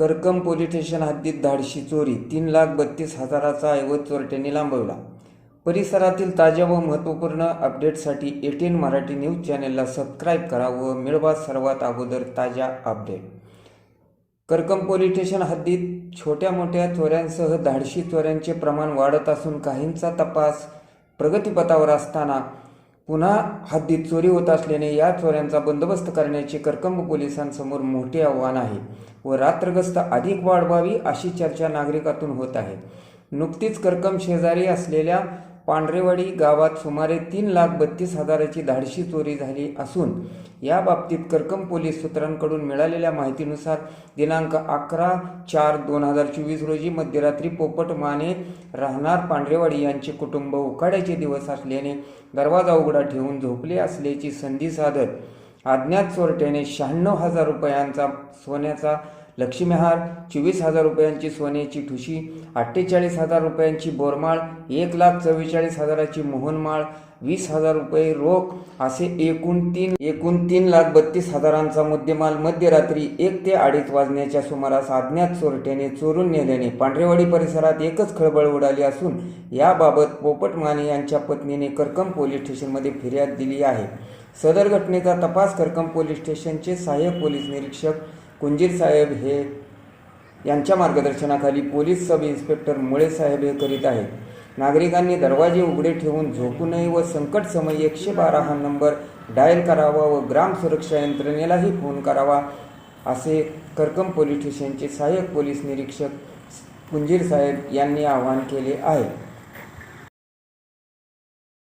करकम police station हद्दीत धाडशी चोरी तीन लाख बत्तीस हजाराचा ऐवज चोरट्यांनी लांबवला. परिसरातील ताज्या व महत्त्वपूर्ण अपडेटसाठी एटीन मराठी न्यूज चॅनेलला सबस्क्राईब करा व मिळवा सर्वात अगोदर ताज्या अपडेट. करकम पोलीस स्टेशन हद्दीत छोट्या मोठ्या चोऱ्यांसह धाडशी चोऱ्यांचे प्रमाण वाढत असून काहींचा तपास प्रगतीपथावर असताना पुन्हा हद्दीत चोरी होत असल्याने या चोऱ्यांचा बंदोबस्त करण्याचे करकंब पोलिसांसमोर मोठे आव्हान आहे व रात्रगस्त अधिक वाढवावी अशी चर्चा नागरिकातून होत आहे. नुकतीच करकम शेजारी असलेल्या पांढरेवाडी गावात सुमारे तीन लाख बत्तीस हजाराची धाडशी चोरी झाली असून या बाबतीत करकम पोलीस सूत्रांकडून मिळालेल्या माहितीनुसार दिनांक अकरा चार दोन हजार चोवीस रोजी मध्यरात्री पोपट माने राहणार पांढरेवाडी यांचे कुटुंब उकाड्याचे दिवस असल्याने दरवाजा उघडा ठेवून झोपले असल्याची संधी साधत अज्ञात चोरट्याने शहाण्णव हजार रुपयांचा सोन्याचा लक्ष्मीहार चोवीस हजार रुपयांची सोन्याची ठुशी अठ्ठेचाळीस हजार रुपयांची बोरमाळ एक लाख चव्वेचाळीस हजाराची मोहनमाळ वीस हजार रुपये रोख असे एकूण तीन एकूण तीन लाख बत्तीस हजारांचा मुद्देमाल मध्यरात्री एक ते अडीच वाजण्याच्या सुमारास अज्ञात चोरट्याने चोरून नेल्याने पांढरेवाडी परिसरात एकच खळबळ उडाली असून याबाबत पोपट माने यांच्या पत्नीने करकम पोलीस स्टेशनमध्ये फिर्याद दिली आहे. सदर घटनेचा तपास करकम पोलीस स्टेशनचे सहाय्यक पोलीस निरीक्षक कुंजीर साहेब हे यांच्या मार्गदर्शनाखाली पोलीस सब इन्स्पेक्टर मुळे साहेब हे करीत आहेत. नागरिकांनी दरवाजे उघडे ठेवून झोपू नये व संकट समय एकशे बारा हा नंबर डायल करावा व ग्राम सुरक्षा यंत्रणेलाही फोन करावा असे करकम पोलीस स्टेशनचे सहाय्यक पोलीस निरीक्षक कुंजीर साहेब यांनी आवाहन केले आहे.